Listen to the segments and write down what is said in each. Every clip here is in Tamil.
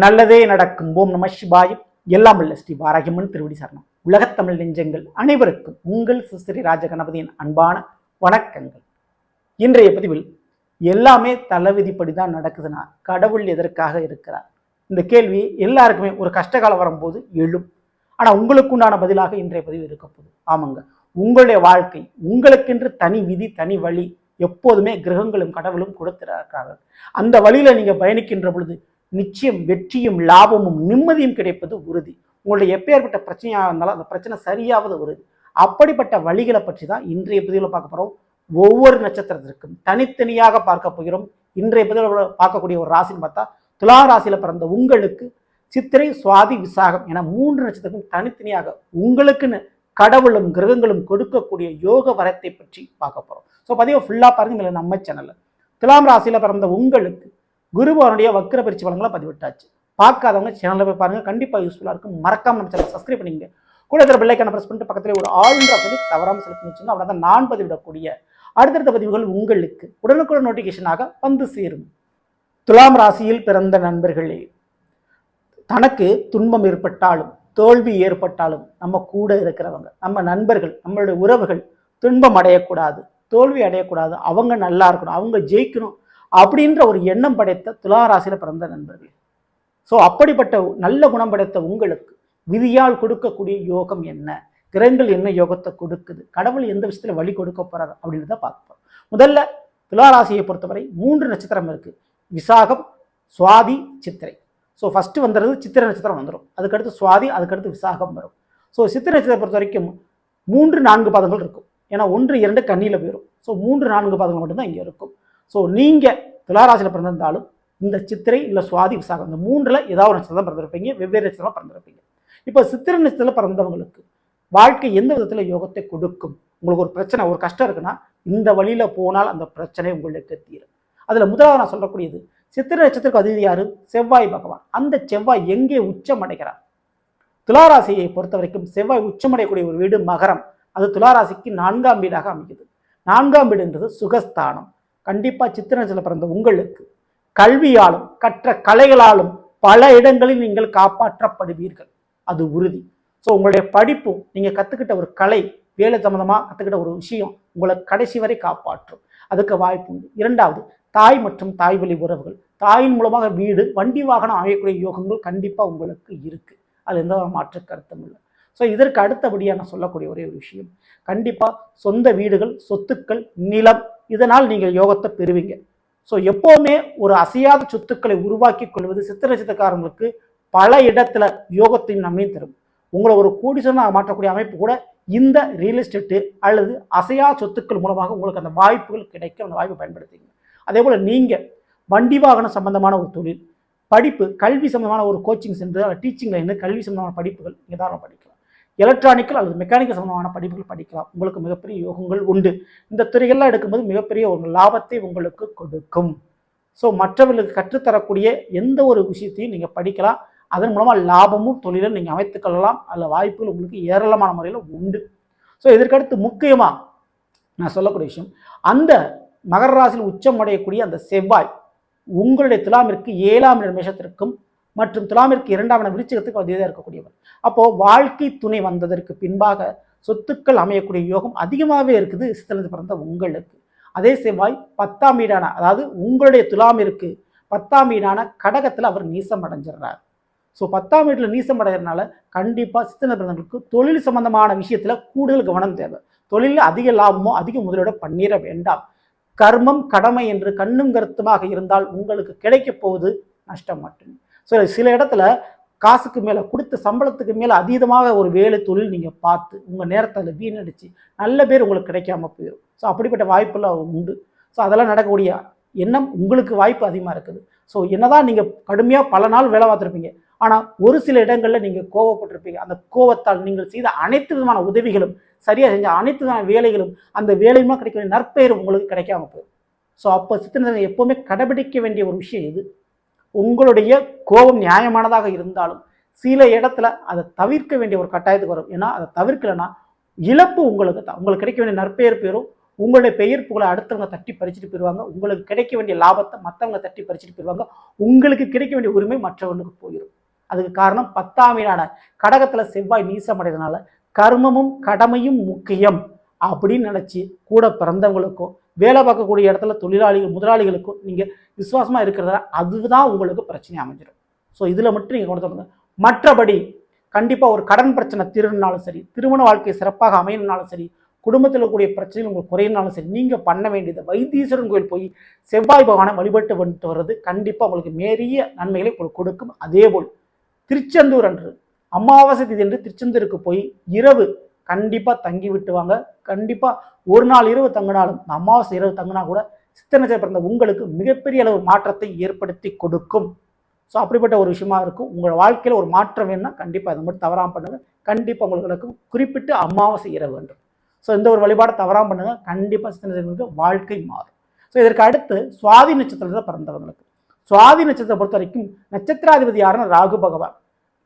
நல்லதே நடக்கும். ஓம் நம சிவாயும் எல்லாம் உள்ள ஸ்ரீ வாராகிமன் திருவடி சரணம். உலகத்தமிழ் நெஞ்சங்கள் அனைவருக்கும் உங்கள் சுஸ்ரீ ராஜகணபதியின் அன்பான வணக்கங்கள். இன்றைய பதிவில் எல்லாமே தளவிதிப்படி தான் நடக்குதுன்னா கடவுள் எதற்காக இருக்கிறார்? இந்த கேள்வி எல்லாருக்குமே ஒரு கஷ்டகாலம் வரும்போது எழும். ஆனால் உங்களுக்கு உண்டான பதிலாக இன்றைய பதிவு இருக்க போகுது. ஆமாங்க. உங்களுடைய வாழ்க்கை உங்களுக்கென்று தனி விதி தனி வழி எப்போதுமே கிரகங்களும் கடவுளும் கொடுத்திருக்கிறார்கள். அந்த வழியில் நீங்கள் பயணிக்கின்ற பொழுது நிச்சயம் வெற்றியும் லாபமும் நிம்மதியும் கிடைப்பது உறுதி. உங்களுடைய எப்பேற்பட்ட பிரச்சனையாக இருந்தாலும் அந்த பிரச்சனை சரியாவது உறுதி. அப்படிப்பட்ட வழிகளை பற்றி தான் இன்றைய பதிவில் பார்க்க போகிறோம் ஒவ்வொரு நட்சத்திரத்திற்கும் தனித்தனியாக பார்க்க போகிறோம். இன்றைய பதிவில் பார்க்கக்கூடிய ஒரு ராசின்னு பார்த்தா துலா ராசியில் பிறந்த உங்களுக்கு சித்திரை சுவாதி விசாகம் என மூன்று நட்சத்திரக்கும் தனித்தனியாக உங்களுக்குன்னு கடவுளும் கிரகங்களும் கொடுக்கக்கூடிய யோக வரத்தை பற்றி பார்க்க போகிறோம் ஸோ பதிவை ஃபுல்லாக பாருங்க நம்ம சேனலில் துலாம் ராசியில் பிறந்த உங்களுக்கு குருபவனுடைய வக்கிர பயிற்சி வளங்களை பதிவிட்டாச்சு. பார்க்காதவங்க சேனலில் போய் பாருங்கள் கண்டிப்பாக யூஸ்ஃபுல்லாக இருக்கும். மறக்காம நம்ம சேனல் சப்ஸ்கிரைப் பண்ணிங்க கூட இருக்கிற பிள்ளைக்கான ப்ரெஸ் பண்ணிட்டு பக்கத்துல ஒரு ஆளுன்ற சொல்லி தவறாமல் செலுத்தி வச்சுங்க அவ்வளோ தான் நான் பதிவிடக்கூடிய அடுத்தடுத்த பதிவுகள் உங்களுக்கு உடனுக்குடன் நோட்டிஃபிகேஷனாக வந்து சேரும். துலாம் ராசியில் பிறந்த நண்பர்களே தனக்கு துன்பம் ஏற்பட்டாலும் தோல்வி ஏற்பட்டாலும் நம்ம கூட இருக்கிறவங்க நம்ம நண்பர்கள் நம்மளுடைய உறவுகள் துன்பம் அடையக்கூடாது தோல்வி அடையக்கூடாது. அவங்க நல்லா இருக்கணும். அவங்க ஜெயிக்கணும். அப்படின்ற ஒரு எண்ணம் படைத்த துளாராசியில் பிறந்த நண்பர்கள். ஸோ அப்படிப்பட்ட நல்ல குணம் படைத்த உங்களுக்கு விதியால் கொடுக்கக்கூடிய யோகம் என்ன? கிரகங்கள் என்ன யோகத்தை கொடுக்குது? கடவுள் எந்த விஷயத்தில் வழி கொடுக்க போறாரு அப்படின்றத பார்ப்போம். முதல்ல துளாராசியை பொறுத்தவரை மூன்று நட்சத்திரம் இருக்குது விசாகம் சுவாதி சித்திரை. ஸோ ஃபஸ்ட்டு வந்துடுறது சித்திரை நட்சத்திரம் வந்துடும் அதுக்கடுத்து சுவாதி அதுக்கடுத்து விசாகம் வரும். ஸோ சித்திரை நட்சத்திரம் பொறுத்த வரைக்கும் மூன்று நான்கு பாதங்கள் இருக்கும். ஏன்னா ஒன்று இரண்டு கண்ணியில் போயிடும் ஸோ மூன்று நான்கு பாதங்கள் மட்டும்தான் இங்கே இருக்கும். ஸோ நீங்கள் துளாராசியில் பிறந்திருந்தாலும் இந்த சித்திரை இல்லை சுவாதி விசாகம் இந்த மூன்றில் ஏதாவது ஒரு நட்சத்திரம் பிறந்திருப்பீங்க வெவ்வேறு நட்சத்திரம் பிறந்திருப்பீங்க. இப்போ சித்திரை நட்சத்திரத்தில் பிறந்தவங்களுக்கு வாழ்க்கை எந்த விதத்தில் யோகத்தை கொடுக்கும்? உங்களுக்கு ஒரு பிரச்சனை ஒரு கஷ்டம் இருக்குன்னா இந்த வழியில் போனால் அந்த பிரச்சனை உங்களுக்கு தீரும். அதில் முதலாவது நான் சொல்லக்கூடியது சித்திரை நட்சத்திரத்துக்கு அதிதி யாரு? செவ்வாய் பகவான். அந்த செவ்வாய் எங்கே உச்சம் அடைகிறார் துளாராசியை பொறுத்த வரைக்கும் செவ்வாய் உச்சமடையக்கூடிய ஒரு வீடு மகரம். அது துளாராசிக்கு நான்காம் வீடாக அமைக்குது நான்காம் வீடுன்றது சுகஸ்தானம். கண்டிப்பாக சித்திரை பிறந்த உங்களுக்கு கல்வியாலும் கற்ற கலைகளாலும் பல இடங்களில் நீங்கள் காப்பாற்றப்படுவீர்கள். அது உறுதி. ஸோ உங்களுடைய படிப்பும் நீங்கள் கற்றுக்கிட்ட ஒரு கலை வேலை சம்மந்தமாக கற்றுக்கிட்ட ஒரு விஷயம் உங்களை கடைசி வரை காப்பாற்றும். அதுக்கு வாய்ப்பு உண்டு. இரண்டாவது தாய் மற்றும் தாய் வழி உறவுகள். தாயின் மூலமாக வீடு வண்டி வாகனம் அமையக்கூடிய யோகங்கள் கண்டிப்பாக உங்களுக்கு இருக்குது அது எந்த மாற்று கருத்தும் இல்லை. ஸோ இதற்கு அடுத்தபடியாக நான் சொல்லக்கூடிய ஒரே ஒரு விஷயம். கண்டிப்பாக சொந்த வீடுகள் சொத்துக்கள் நிலம் இதனால் நீங்கள் யோகத்தை பெறுவீங்க. ஸோ எப்போவுமே ஒரு அசையாத சொத்துக்களை உருவாக்கி கொள்வது சித்திர நட்சத்திரக்காரங்களுக்கு பல இடத்துல யோகத்தையும் நன்மையும் தரும். உங்களை ஒரு கோடிசனாக மாற்றக்கூடிய அமைப்பு கூட இந்த ரியல் எஸ்டேட்டு அல்லது அசையா சொத்துக்கள் மூலமாக உங்களுக்கு அந்த வாய்ப்புகள் கிடைக்க அந்த வாய்ப்பை பயன்படுத்திங்க அதே போல் நீங்கள் வண்டி வாகனம் சம்பந்தமான ஒரு தொழில் படிப்பு கல்வி சம்பந்தமான ஒரு கோச்சிங் சென்டர் டீச்சிங் லைன் கல்வி சம்பந்தமான படிப்புகள் நீங்கள் தாராளமாக படிக்கலாம். எலக்ட்ரானிக்கல் அல்லது மெக்கானிக்கல் சம்பந்தமான படிப்புகள் படிக்கலாம். உங்களுக்கு மிகப்பெரிய யோகங்கள் உண்டு. இந்த துறைகள்லாம் எடுக்கும்போது மிகப்பெரிய ஒரு லாபத்தை உங்களுக்கு கொடுக்கும். ஸோ மற்றவர்களுக்கு கற்றுத்தரக்கூடிய எந்த ஒரு விஷயத்தையும் நீங்கள் படிக்கலாம். அதன் மூலமாக லாபமும் தொழிலும் நீங்கள் அமைத்துக்கொள்ளலாம் அதில் வாய்ப்புகள் உங்களுக்கு ஏராளமான முறையில் உண்டு. ஸோ இதற்கடுத்து முக்கியமாக நான் சொல்லக்கூடிய விஷயம் அந்த மகர ராசியில் உச்சம் அடையக்கூடிய அந்த செவ்வாய் உங்களுடைய துலாமிற்கு ஏழாம் நிமிஷத்திற்கும் மற்றும் துலாமிற்கு இரண்டாம் இடம் விருச்சிகத்துக்கு அதிகமாக இருக்கக்கூடியவர். அப்போது வாழ்க்கை துணை வந்ததற்கு பின்பாக சொத்துக்கள் அமையக்கூடிய யோகம் அதிகமாகவே இருக்குது சித்திரத்து பிறந்த உங்களுக்கு. அதே செவ்வாய் பத்தாம் வீடான அதாவது உங்களுடைய துலாமிற்கு பத்தாம் வீடான கடகத்தில் அவர் நீசம் அடைஞ்சிடுறார். ஸோ பத்தாம் வீட்டில் நீசம் அடைகிறதுனால கண்டிப்பாக சித்தன பிறந்தவர்களுக்கு தொழில் சம்பந்தமான விஷயத்தில் கூடுதல் கவனம் தேவை. தொழிலில் அதிக லாபமோ அதிக முதலீடோ பண்ணிட வேண்டாம். கர்மம் கடமை என்று கண்ணும் கருத்துமாக இருந்தால் உங்களுக்கு கிடைக்கப் போவது நஷ்டம் மட்டும். ஸோ சில இடத்துல காசுக்கு மேலே கொடுத்த சம்பளத்துக்கு மேலே அதீதமாக ஒரு வேலை தொழில் நீங்கள் பார்த்து உங்கள் நேரத்தை அதில் வீணடிச்சு நல்ல பேர் உங்களுக்கு கிடைக்காம போயிடும் ஸோ அப்படிப்பட்ட வாய்ப்பெல்லாம் உண்டு. ஸோ அதெல்லாம் நடக்கக்கூடிய எண்ணம் உங்களுக்கு வாய்ப்பு அதிகமாக இருக்குது. ஸோ என்னதான் நீங்கள் கடுமையாக பல நாள் வேலை பார்த்துருப்பீங்க ஆனால் ஒரு சில இடங்களில் நீங்கள் கோவப்பட்டிருப்பீங்க. அந்த கோவத்தால் நீங்கள் செய்த அனைத்து விதமான உதவிகளும் சரியாக செஞ்ச அனைத்து விதமான வேலைகளும் அந்த வேலையுமா கிடைக்கக்கூடிய நற்பெயரும் உங்களுக்கு கிடைக்காம போயிடும் ஸோ அப்போ சித்திரனை எப்போவுமே கடைபிடிக்க வேண்டிய ஒரு விஷயம் இது. உங்களுடைய கோபம் நியாயமானதாக இருந்தாலும் சில இடத்துல அதை தவிர்க்க வேண்டிய ஒரு கட்டாயத்துக்கு வரும். ஏன்னா அதை தவிர்க்கலைன்னா இழப்பு உங்களுக்கு தான். உங்களுக்கு கிடைக்க வேண்டிய நற்பெயர் பெயரும் உங்களுடைய பெயர் புகழை அடுத்தவங்க தட்டி பறிச்சுட்டு போயிடுவாங்க உங்களுக்கு கிடைக்க வேண்டிய லாபத்தை மற்றவங்க தட்டி பறிச்சுட்டு போயிடுவாங்க உங்களுக்கு கிடைக்க வேண்டிய உரிமை மற்றவனுக்கு போயிடும் அதுக்கு காரணம் பத்தாம் வீடான கடகத்தில் செவ்வாய் நீசமடைறதுனால கர்மமும் கடமையும் முக்கியம். அப்படின்னு நினச்சி கூட பிறந்தவங்களுக்கும் வேலை பார்க்கக்கூடிய இடத்துல தொழிலாளிகள் முதலாளிகளுக்கும் நீங்கள் விசுவாசமாக இருக்கிறதா அதுதான் உங்களுக்கு பிரச்சனை அமைஞ்சிடும். ஸோ இதில் மட்டும் நீங்கள் கொண்டு வந்து மற்றபடி கண்டிப்பாக ஒரு கடன் பிரச்சனை தீரணுனாலும் சரி திருமண வாழ்க்கை சிறப்பாக அமையணுனாலும் சரி குடும்பத்தில் இருக்கக்கூடிய பிரச்சனைகள் உங்களுக்கு குறையினாலும் சரி நீங்கள் பண்ண வேண்டியது வைத்தீஸ்வரன் கோயில் போய் செவ்வாய் பகவானை வழிபட்டு வந்துட்டு வர்றது கண்டிப்பாக உங்களுக்கு மேறிய நன்மைகளை உங்களுக்கு கொடுக்கும். அதேபோல் திருச்செந்தூர் அன்று அமாவாசை திதி என்று திருச்செந்தூருக்கு போய் இரவு கண்டிப்பாக தங்கி விட்டுவாங்க. கண்டிப்பாக ஒரு நாள் இரவு தங்கினாலும் இந்த அமாவாசை இரவு தங்கினா கூட சித்தனை பிறந்த உங்களுக்கு மிகப்பெரிய அளவு மாற்றத்தை ஏற்படுத்தி கொடுக்கும். ஸோ அப்படிப்பட்ட ஒரு விஷயமா இருக்கும். உங்கள் வாழ்க்கையில் ஒரு மாற்றம் வேணும்னா கண்டிப்பாக அதை மட்டும் தவறாமல் பண்ணுங்கள் கண்டிப்பாக உங்களுக்கு நடக்கும் குறிப்பிட்டு அமாவாசை இரவு என்று. ஸோ இந்த ஒரு வழிபாடை தவறாமல் பண்ணுங்கள் கண்டிப்பாக சித்தனை வாழ்க்கை மாறும். ஸோ இதற்கு அடுத்து சுவாதி நட்சத்திரத்தில் பிறந்தவங்களுக்கு. சுவாதி நட்சத்திரத்தை பொறுத்த வரைக்கும் நட்சத்திராதிபதி யாருன்னா ராகு பகவான்.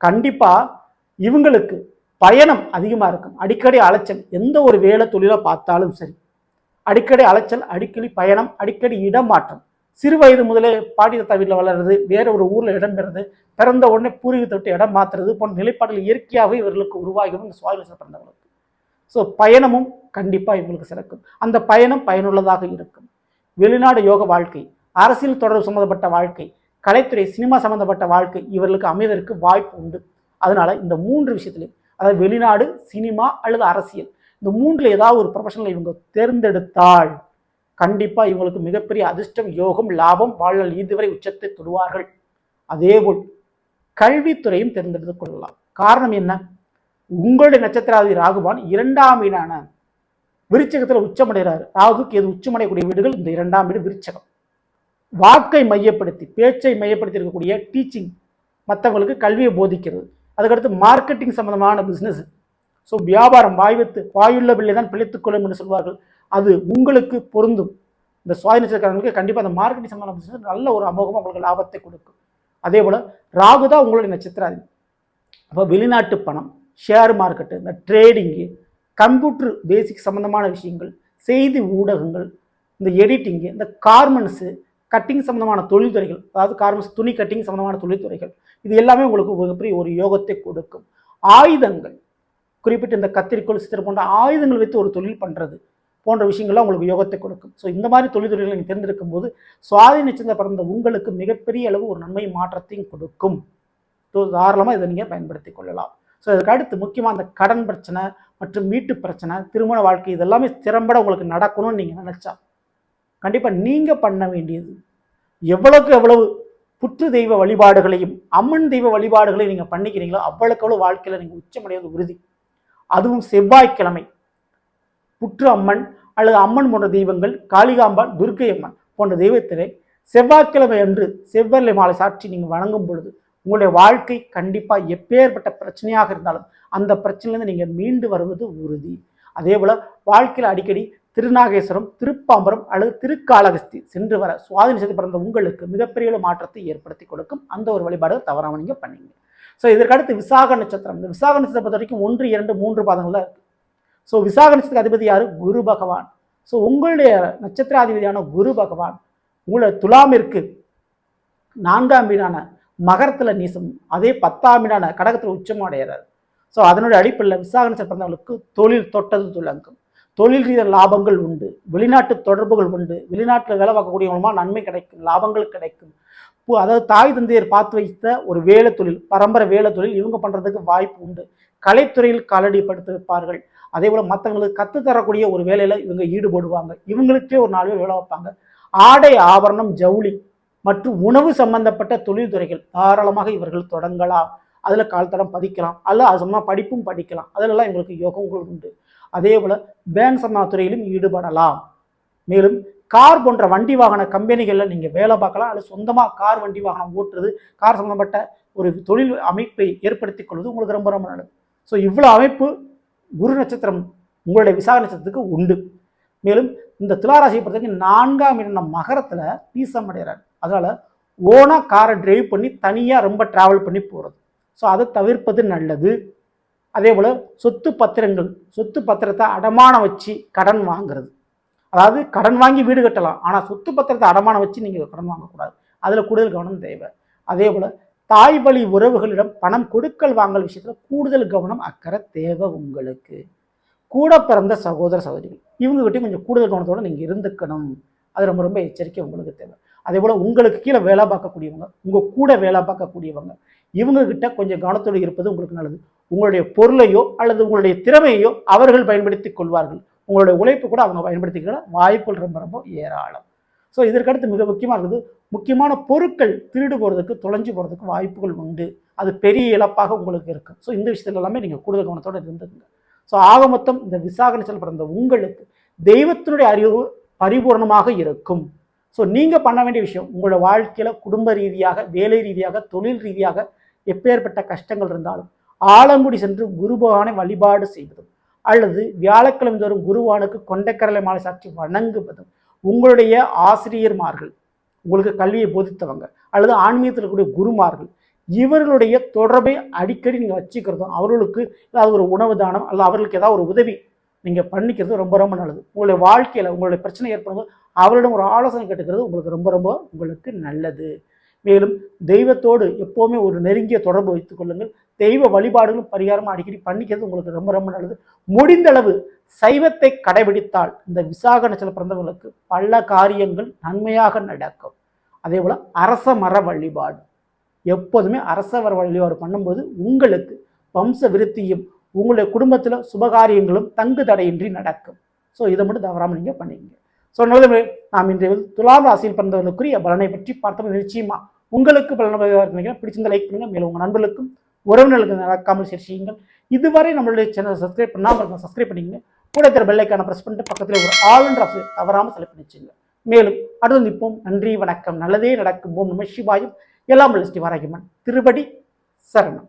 கண்டிப்பாக இவங்களுக்கு பயணம் அதிகமாக இருக்கும். அடிக்கடி அலைச்சல் எந்த ஒரு வேலை தொழிலை பார்த்தாலும் சரி. அடிக்கடி அலைச்சல் அடிக்கடி பயணம் அடிக்கடி இடமாற்றம். சிறு வயது முதலே பாட்டி தாத்தா வீட்டில் வளர்றது வேற ஒரு ஊரில் இடம் பெறுறது பிறந்த உடனே பூர்வீகத்தை விட்டு இடம் மாற்றுறது போன்ற நிலைப்பாடுகள் இயற்கையாகவே இவர்களுக்கு உருவாகிடும் இந்த சுவாமி ஸோ பயணமும் கண்டிப்பாக இவங்களுக்கு சிறக்கும். அந்த பயணம் பயனுள்ளதாக இருக்கும். வெளிநாடு யோக வாழ்க்கை அரசியல் தொடர்பு சம்மந்தப்பட்ட வாழ்க்கை கலைத்துறை சினிமா சம்மந்தப்பட்ட வாழ்க்கை இவர்களுக்கு அமைவதற்கு வாய்ப்பு உண்டு. அதனால் இந்த மூன்று விஷயத்திலையும் அதாவது வெளிநாடு சினிமா அல்லது அரசியல். இந்த மூன்றில் ஏதாவது ஒரு ப்ரொஃபஷனில் இவங்க தேர்ந்தெடுத்தால் கண்டிப்பாக இவங்களுக்கு மிகப்பெரிய அதிர்ஷ்டம் யோகம் லாபம் வாழ்நாள் இதுவரை உச்சத்தை தொடுவார்கள். அதேபோல் கல்வித்துறையும் தேர்ந்தெடுத்து கொள்ளலாம். காரணம் என்ன? உங்களுடைய நட்சத்திராதி ராகுபான் இரண்டாம் வீடான விருச்சகத்தில் உச்சமடைகிறார் ராகுக்கு எது உச்சமடையக்கூடிய வீடுகள்? இந்த இரண்டாம் வீடு விருச்சகம். வாக்கை மையப்படுத்தி பேச்சை மையப்படுத்தி இருக்கக்கூடிய டீச்சிங் மற்றவங்களுக்கு கல்வியை போதிக்கிறது. அதுக்கடுத்து மார்க்கெட்டிங் சம்பந்தமான பிஸ்னஸ் ஸோ வியாபாரம் வாய்வத்து வாயுள்ள பிள்ளை தான் பிழைத்துக்கொள்ளும் என்று சொல்வார்கள். அது உங்களுக்கு பொருந்தும். இந்த சுவாதி கண்டிப்பாக அந்த மார்க்கெட்டிங் சம்பந்தமான பிஸ்னஸ் நல்ல ஒரு அமோகமாக உங்களுக்கு லாபத்தை கொடுக்கும். அதே போல் ராகு தான் உங்களுடைய நட்சத்திரம் அப்போ வெளிநாட்டு பணம் ஷேர் மார்க்கெட்டு இந்த ட்ரேடிங்கு கம்ப்யூட்டர் பேசிக் சம்மந்தமான விஷயங்கள் செய்தி ஊடகங்கள் இந்த எடிட்டிங்கு இந்த கார்மெண்ட்ஸு கட்டிங் சம்மந்தமான தொழில்துறைகள் அதாவது கார்மெண்ட்ஸ் துணி கட்டிங் சம்மந்தமான தொழில்துறைகள் இது எல்லாமே உங்களுக்கு மிகப்பெரிய ஒரு யோகத்தை கொடுக்கும். ஆயுதங்கள் குறிப்பிட்ட இந்த கத்திரிக்கோள் சித்திரம் போன்ற ஆயுதங்கள் வைத்து ஒரு தொழில் பண்ணுறது போன்ற விஷயங்கள்லாம் உங்களுக்கு யோகத்தை கொடுக்கும். ஸோ இந்த மாதிரி தொழில்துறைகளை நீங்கள் தேர்ந்தெடுக்கும் போது சுவாதி நட்சத்திரம் பிறந்த உங்களுக்கு மிகப்பெரிய அளவு ஒரு நன்மை மாற்றத்தையும் கொடுக்கும். ஸோ தாராளமாக இதை நீங்கள் பயன்படுத்தி கொள்ளலாம். ஸோ இதுக்கு அடுத்து முக்கியமாக அந்த கடன் பிரச்சனை மற்றும் வீட்டு பிரச்சனை திருமண வாழ்க்கை இதெல்லாமே திறம்பட உங்களுக்கு நடக்கணும்னு நீங்கள் நினச்சா கண்டிப்பாக நீங்கள் பண்ண வேண்டியது. எவ்வளவுக்கு எவ்வளவு புற்று தெய்வ வழிபாடுகளையும் அம்மன் தெய்வ வழிபாடுகளையும் நீங்கள் பண்ணிக்கிறீங்களோ அவ்வளோக்கு அவ்வளோ வாழ்க்கையில் நீங்கள் உச்சமடைவது உறுதி. அதுவும் செவ்வாய்க்கிழமை. புற்று அம்மன் அல்லது அம்மன் போன்ற தெய்வங்கள் காளிகாம்பாள் துர்க்கை அம்மன் போன்ற தெய்வத்தினை செவ்வாய்க்கிழமை அன்று செவ்வரலை மாலை சாட்சி நீங்கள் வணங்கும் பொழுது உங்களுடைய வாழ்க்கை கண்டிப்பாக எப்பேற்பட்ட பிரச்சனையாக இருந்தாலும் அந்த பிரச்சனையிலேருந்து நீங்கள் மீண்டு வருவது உறுதி. அதே போல் வாழ்க்கையில் அடிக்கடி திருநாகேஸ்வரம் திருப்பாம்பரம் அல்லது திருக்காளகஸ்தி சென்று வர சுவாதி நட்சத்திரம் பிறந்த உங்களுக்கு மிகப்பெரிய ஒரு மாற்றத்தை ஏற்படுத்தி கொடுக்கும். அந்த ஒரு வழிபாடு தவறாமல் நீங்கள் பண்ணீங்க. ஸோ இதற்கடுத்து விசாக நட்சத்திரம். இந்த விசாக நட்சத்திரம் பொறுத்த வரைக்கும் ஒன்று இரண்டு மூன்று பாதங்கள் தான் இருக்குது ஸோ விசாக நட்சத்திர அதிபதி யார்? குரு பகவான். ஸோ உங்களுடைய நட்சத்திராதிபதியான குரு பகவான் உங்களை துலாமிற்கு நான்காம் வீடான மகரத்தில் நீசம். அதே பத்தாம் வீடான கடகத்தில் உச்சம் அடைகிறார் ஸோ அதனுடைய அடிப்படையில் விசாக நட்சத்திரம் பிறந்தவங்களுக்கு தொழில் தொட்டது துலங்கும். தொழில் ரீதியான லாபங்கள் உண்டு வெளிநாட்டு தொடர்புகள் உண்டு. வெளிநாட்டில் வேலை பார்க்கக்கூடியவங்களுமா நன்மை கிடைக்கும் லாபங்கள் கிடைக்கும். அதாவது தாய் தந்தையர் பார்த்து வைத்த ஒரு வேலை தொழில் பரம்பரை வேலை தொழில் இவங்க பண்ணுறதுக்கு வாய்ப்பு உண்டு. கலைத்துறையில் காலடிப்படுத்திருப்பார்கள் அதே போல் மற்றவங்களுக்கு கற்றுத்தரக்கூடிய ஒரு வேலையில் இவங்க ஈடுபடுவாங்க. இவங்களுக்கே ஒரு நாலு பேர் வேலை வைப்பாங்க. ஆடை ஆபரணம் ஜவுளி மற்றும் உணவு சம்பந்தப்பட்ட தொழில்துறைகள் தாராளமாக இவர்கள் தொடங்கலாம். அதில் கால்தடம் பதிக்கலாம். அல்ல அது சும்மா படிப்பும் படிக்கலாம். அதிலெல்லாம் இவங்களுக்கு யோகங்கள் உண்டு. அதே போல் பேங்க் சம்பந்த துறையிலும் ஈடுபடலாம். மேலும் கார் போன்ற வண்டி வாகன கம்பெனிகளில் நீங்கள் வேலை பார்க்கலாம். அல்லது சொந்தமாக கார் வண்டி வாகனம் ஓட்டுறது கார் சம்மந்தப்பட்ட ஒரு தொழில் அமைப்பை ஏற்படுத்தி கொள்வது உங்களுக்கு ரொம்ப ரொம்ப நல்லது. ஸோ இவ்வளோ அமைப்பு குரு நட்சத்திரம் உங்களுடைய விசாக நட்சத்திரத்துக்கு உண்டு. மேலும் இந்த துளாராசியை பொறுத்தவரைக்கும் நான்காம் இடம் மகரத்தில் பீசம் அடைகிறார். அதனால் ஓனாக காரை டிரைவ் பண்ணி தனியாக ரொம்ப ட்ராவல் பண்ணி போகிறது ஸோ அதை தவிர்ப்பது நல்லது. அதே போல் சொத்து பத்திரங்கள் சொத்து பத்திரத்தை அடமானம் வச்சு கடன் வாங்குறது. அதாவது கடன் வாங்கி வீடு கட்டலாம் ஆனால் சொத்து பத்திரத்தை அடமானம் வச்சு நீங்கள் கடன் வாங்கக்கூடாது. அதில் கூடுதல் கவனம் தேவை. அதே போல் தாய் வழி உறவுகளிடம் பணம் கொடுக்கல் வாங்கல் விஷயத்தில் கூடுதல் கவனம் அக்கறை தேவை உங்களுக்கு. கூட பிறந்த சகோதர சகோதரிகள் இவங்ககிட்டையும் கொஞ்சம் கூடுதல் கவனத்தோடு நீங்கள் இருந்துக்கணும். அது ரொம்ப ரொம்ப எச்சரிக்கை உங்களுக்கு தேவை. அதே போல் உங்களுக்கு கீழே வேலை பார்க்கக்கூடியவங்க உங்கள் கூட வேலை பார்க்கக்கூடியவங்க இவங்கக்கிட்ட கொஞ்சம் கவனத்தோடு இருப்பது உங்களுக்கு நல்லது. உங்களுடைய பொருளையோ அல்லது உங்களுடைய திறமையோ அவர்கள் பயன்படுத்தி கொள்வார்கள். உங்களுடைய உழைப்பு கூட அவங்க பயன்படுத்திக்கிற வாய்ப்புகள் ரொம்ப ரொம்ப ஏராளம். ஸோ இதற்கடுத்து மிக முக்கியமாக இருக்குது முக்கியமான பொருட்கள் திருடு போகிறதுக்கு தொலைஞ்சு போகிறதுக்கு வாய்ப்புகள் உண்டு. அது பெரிய இழப்பாக உங்களுக்கு இருக்கும். ஸோ இந்த விஷயத்துல எல்லாமே நீங்கள் கூடுதல் கவனத்தோடு இருந்துங்க ஸோ ஆக மொத்தம் இந்த விசாக நட்சத்திரம் பிறந்த உங்களுக்கு தெய்வத்தினுடைய அறிவு பரிபூர்ணமாக இருக்கும். ஸோ நீங்கள் பண்ண வேண்டிய விஷயம் உங்களோட வாழ்க்கையில் குடும்ப ரீதியாக வேலை ரீதியாக தொழில் ரீதியாக எப்பேற்பட்ட கஷ்டங்கள் இருந்தாலும் ஆலங்குடி சென்று குருபகவானை வழிபாடு செய்வதும் அல்லது வியாழக்கிழமை தோறும் குருவானுக்கு கொண்டைக்கரலை மாலை சாற்றி வணங்குவதும் உங்களுடைய ஆசிரியர்மார்கள் உங்களுக்கு கல்வியை போதித்தவங்க அல்லது ஆன்மீகத்தில் இருக்கக்கூடிய குருமார்கள் இவர்களுடைய தொடர்பை அடிக்கடி நீங்கள் வச்சுக்கிறதும் அவர்களுக்கு ஏதாவது ஒரு உணவு தானம் அல்லது அவர்களுக்கு ஏதாவது ஒரு உதவி நீங்கள் பண்ணிக்கிறது ரொம்ப ரொம்ப நல்லது. உங்களுடைய வாழ்க்கையில் உங்களுடைய பிரச்சனை ஏற்படும்போது அவரிடம் ஒரு ஆலோசனை கேட்டுக்கிறது உங்களுக்கு ரொம்ப ரொம்ப உங்களுக்கு நல்லது. மேலும் தெய்வத்தோடு எப்போவுமே ஒரு நெருங்கிய தொடர்பு வைத்துக் கொள்ளுங்கள். தெய்வ வழிபாடுகளும் பரிகாரமும் அடிக்கடி பண்ணிக்கிறது உங்களுக்கு ரொம்ப ரொம்ப நல்லது. முடிந்தளவு சைவத்தை கடைபிடித்தால் இந்த விசாக நட்சத்திர பிறந்தவர்களுக்கு பல காரியங்கள் நன்மையாக நடக்கும். அதே போல் அரச மர வழிபாடு. எப்போதுமே அரச மர வழிபாடு பண்ணும்போது உங்களுக்கு வம்ச விருத்தியும் உங்களுடைய குடும்பத்தில் சுபகாரியங்களும் தங்கு தடையின்றி நடக்கும். ஸோ இதை மட்டும் தவறாமல் நீங்கள் பண்ணிக்கங்க. ஸோ நல்லது நாம் இன்றைய துலாம் ராசியில் பிறந்தவர்களுக்குரிய பலனை பற்றி பார்த்தோம். நிச்சயமாக உங்களுக்கு பலன் நினைக்கிறேன். பிடிச்சிருந்த லைக் பண்ணுங்கள் மேலும் உங்கள் நண்பர்களுக்கும் உறவினர்களுக்கு நடக்காமல் ஷேர் செய்யுங்கள். இதுவரை நம்மளுடைய சேனலை சப்ஸ்கிரைப் பண்ணாமல் இருக்க சப்ஸ்கிரைப் பண்ணிங்க கூட இருக்கிற பெல்லைக்கான ப்ரெஸ் பண்ணிட்டு பக்கத்தில் ஒரு ஆல் என்ற ஆப்ஷன் தவறாமல் செலக்ட் பண்ணிச்சுங்க மேலும் அடுத்து நிற்போம் நன்றி வணக்கம். நல்லதே நடக்கும். ஓம் நம சிவாயும். எல்லாம் ஸ்ரீ வாராகிமன் திருபடி சரணம்.